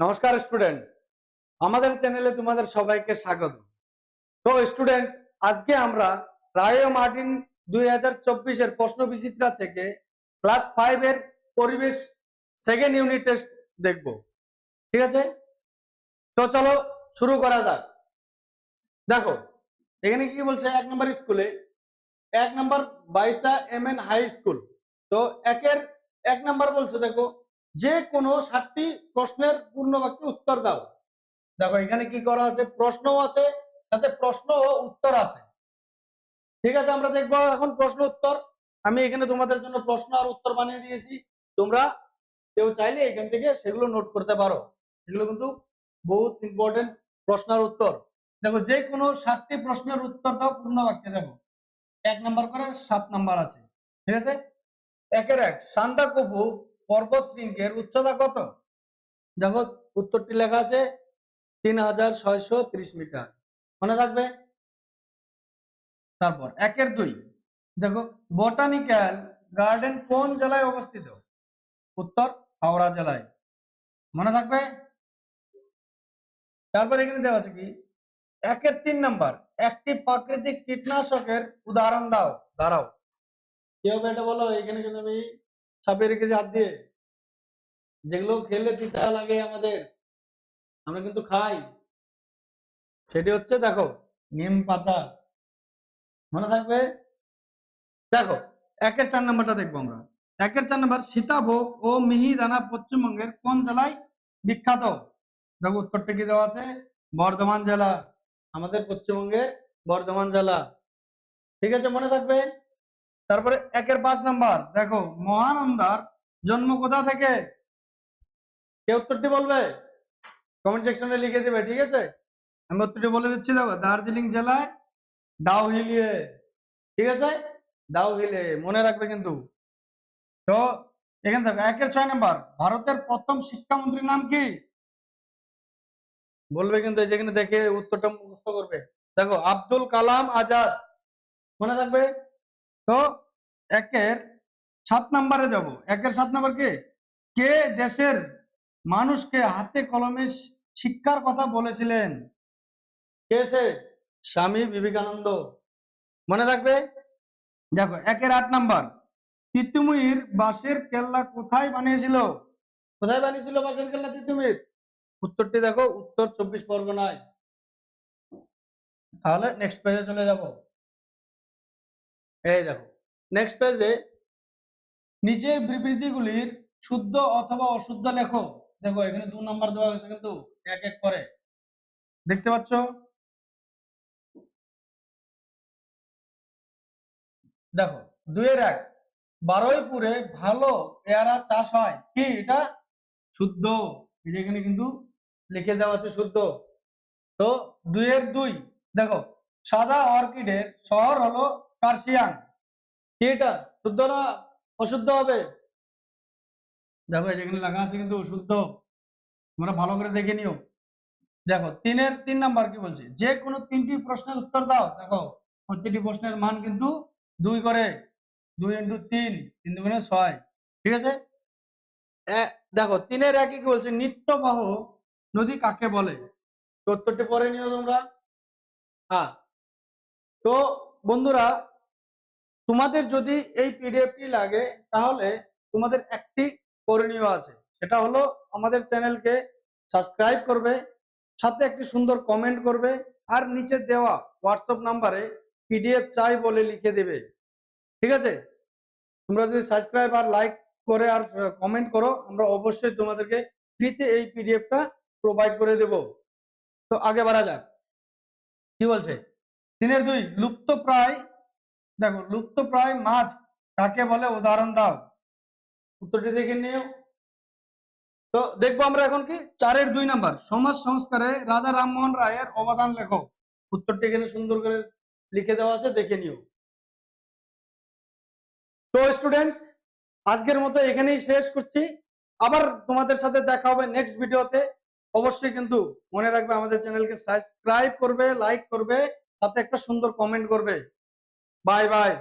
নমস্কার স্টুডেন্ট আমাদের চ্যানেলে তোমাদের সবাইকে স্বাগত। তো স্টুডেন্টস আজকে আমরা রায় মার্টিন দুই হাজার চব্বিশের প্রশ্ন বিচিত্রা থেকে ক্লাস ফাইভ এর পরিবেশ সেকেন্ড ইউনিট টেস্ট দেখব। ঠিক আছে? তো, চলো শুরু করা যাক। দেখো, এখানে কি বলছে? এক নম্বর স্কুলে, এক নম্বর Baita M N high school. তো, একের, এক নম্বর বলছে, দেখো যে কোনো সাতটি প্রশ্নের পূর্ণ বাক্যে উত্তর দাও। দেখো, এখানে কি করা আছে? প্রশ্নও আছে, তাতে প্রশ্ন ও উত্তর আছে। ঠিক আছে, আমরা দেখব এখন প্রশ্ন উত্তর। আমি এখানে তোমাদের জন্য প্রশ্ন আর উত্তর বানিয়ে দিয়েছি। তোমরা কেউ চাইলে এখান থেকে সেগুলো নোট করতে পারো। এগুলো কিন্তু বহুত ইম্পর্টেন্ট প্রশ্ন আর উত্তর। দেখো, যে কোনো সাতটি প্রশ্নের উত্তর দাও পূর্ণ বাক্যে দেখো। এক নাম্বার করে সাত নাম্বার আছে। ঠিক আছে? একের এক, সান্দাকপু পর্বত শৃঙ্গের উচ্চতা কত? দেখো, উত্তরটি লেখা আছে তিন হাজার ছয়শো ত্রিশ মিটার। মনে থাকবে? তারপর, একের দুই। দেখো, বোটানিক্যাল গার্ডেন কোন জেলায় অবস্থিত? উত্তর, হাওড়া জেলায়। মনে থাকবে? তারপর এখানে দেওয়া আছে কি? একের তিন নাম্বার, একটি প্রাকৃতিক কীটনাশকের উদাহরণ দাও। দাঁড়াও। কি হবে এটা বলো? এখানে কিন্তু আমি ছাপিয়ে রেখেছি হাত দিয়ে। যেগুলো খেলে তিতা লাগে আমাদের। আমরা কিন্তু খাই। সেটি হচ্ছে দেখো, নিম পাতা। মনে থাকবে? দেখো, একের চার নাম্বারটা দেখব আমরা। একের চার নাম্বার, সীতাভোগ ও মিহিদানা পশ্চিমবঙ্গের কোন জেলায় বিখ্যাত? দেখো উত্তরটা কি দেওয়া আছে? বর্ধমান জেলা। আমাদের পশ্চিমবঙ্গের বর্ধমান জেলা। ঠিক আছে, মনে থাকবে? তারপরে একের পাঁচ নাম্বার, দেখো মহানন্দার জন্ম কোথা থেকে? কে উত্তরটি বলবে? কমেন্ট সেকশনে লিখে দিবে, ঠিক আছে? আমি উত্তরটি বলে দিচ্ছি, দেখো, দার্জিলিং জেলায় ডাউহিলিয়ে ঠিক আছে? ডাউহিলে মনে রাখবে কিন্তু। তো, এখানে দেখো, একের ছয় নাম্বার, ভারতের প্রথম শিক্ষামন্ত্রীর নাম কি? বলবে কিন্তু যেখানে দেখে উত্তরটা মুখস্থ করবে। দেখো, আব্দুল কালাম আজাদ, মনে থাকবে? তো একের সাত নাম্বারে যাব। একের সাত নাম্বার কে? কে দেশের মানুষকে হাতে কলমে শিক্ষার কথা বলেছিলেন? কে সে? স্বামী বিবেকানন্দ। মনে থাকবে? দেখো, একের আট নাম্বার। তিতুমির বাঁশের কেল্লা কোথায় বানিয়েছিল? কোথায় বানিয়েছিল বাঁশের কেল্লা তিতুমির? উত্তরটি দেখো, উত্তর চব্বিশ পরগনায়। তাহলে নেক্সট পেজে চলে যাব। এই দেখো নেক্সট পেজে নিচের বিবৃতিগুলির শুদ্ধ অথবা অশুদ্ধ লেখো দেখো, এখানে দু নাম্বার দেওয়া হয়েছে কিন্তু এক এক করে। দেখতে পাচ্ছ? দেখো, দুইয়ের এক, বারুইপুরে ভালো পেয়ারা চাষ হয়। কি এটা? শুদ্ধ। এই যে এখানে কিন্তু লিখে দেওয়া আছে শুদ্ধ। তো দুইয়ের দুই, দেখো, সাদা অর্কিডের শহর হলো কার্শিয়াং কি এটা? শুদ্ধ না অশুদ্ধ হবে? দেখো, এই যে এখানে লেখা আছে কিন্তু শুদ্ধ। তোমরা ভালো করে দেখে নিও। দেখো, তিনের তিন নাম্বার কি বলছে? যে কোনো তিনটি প্রশ্নের উত্তর দাও। দেখো, প্রতিটি প্রশ্নের মান কিন্তু দুই করে। দুই ইন্টু তিন তিন দুগুণে ছয়। ঠিক আছে? দেখো, তিনের একে কি বলছে? নিত্যবাহ নদী কাকে বলে? উত্তরটি পরে নিও তোমরা। হ্যাঁ। তো, বন্ধুরা তোমাদের যদি এই পিডিএফটি লাগে, তাহলে তোমাদের একটি করণীয় আছে। সেটা হলো আমাদের চ্যানেলকে সাবস্ক্রাইব করবে, সাথে একটি সুন্দর কমেন্ট করবে, আর নিচে দেওয়া হোয়াটসঅ্যাপ নাম্বারে পিডিএফ চাই বলে লিখে দেবে। ঠিক আছে? তোমরা যদি সাবস্ক্রাইব আর লাইক করে আর কমেন্ট করো, আমরা অবশ্যই তোমাদেরকে ফ্রিতে এই পিডিএফটা প্রোভাইড করে দেব। তো আগে বাড়া যাক। কি বলছে? তিনের দুই লুপ্ত প্রায় দেখো, লুপ্ত প্রায় মাছ কাকে বলে? উদাহরণ দাও। উত্তরটি দেখে নিও। তো দেখব আমরা এখন কি? চারের দুই নাম্বার, সমাজ সংস্কারে রাজা রামমোহন রায়ের অবদান লেখো। উত্তরটি এখানে সুন্দর করে লিখে দেওয়া আছে, দেখে নিও। তো স্টুডেন্টস আজকের মতো এখানেই শেষ করছি। আবার তোমাদের সাথে দেখা হবে নেক্সট ভিডিওতে অবশ্যই কিন্তু মনে রাখবে আমাদের চ্যানেলকে সাবস্ক্রাইব করবে লাইক করবে সাথে একটা সুন্দর কমেন্ট করবে। Bay bay.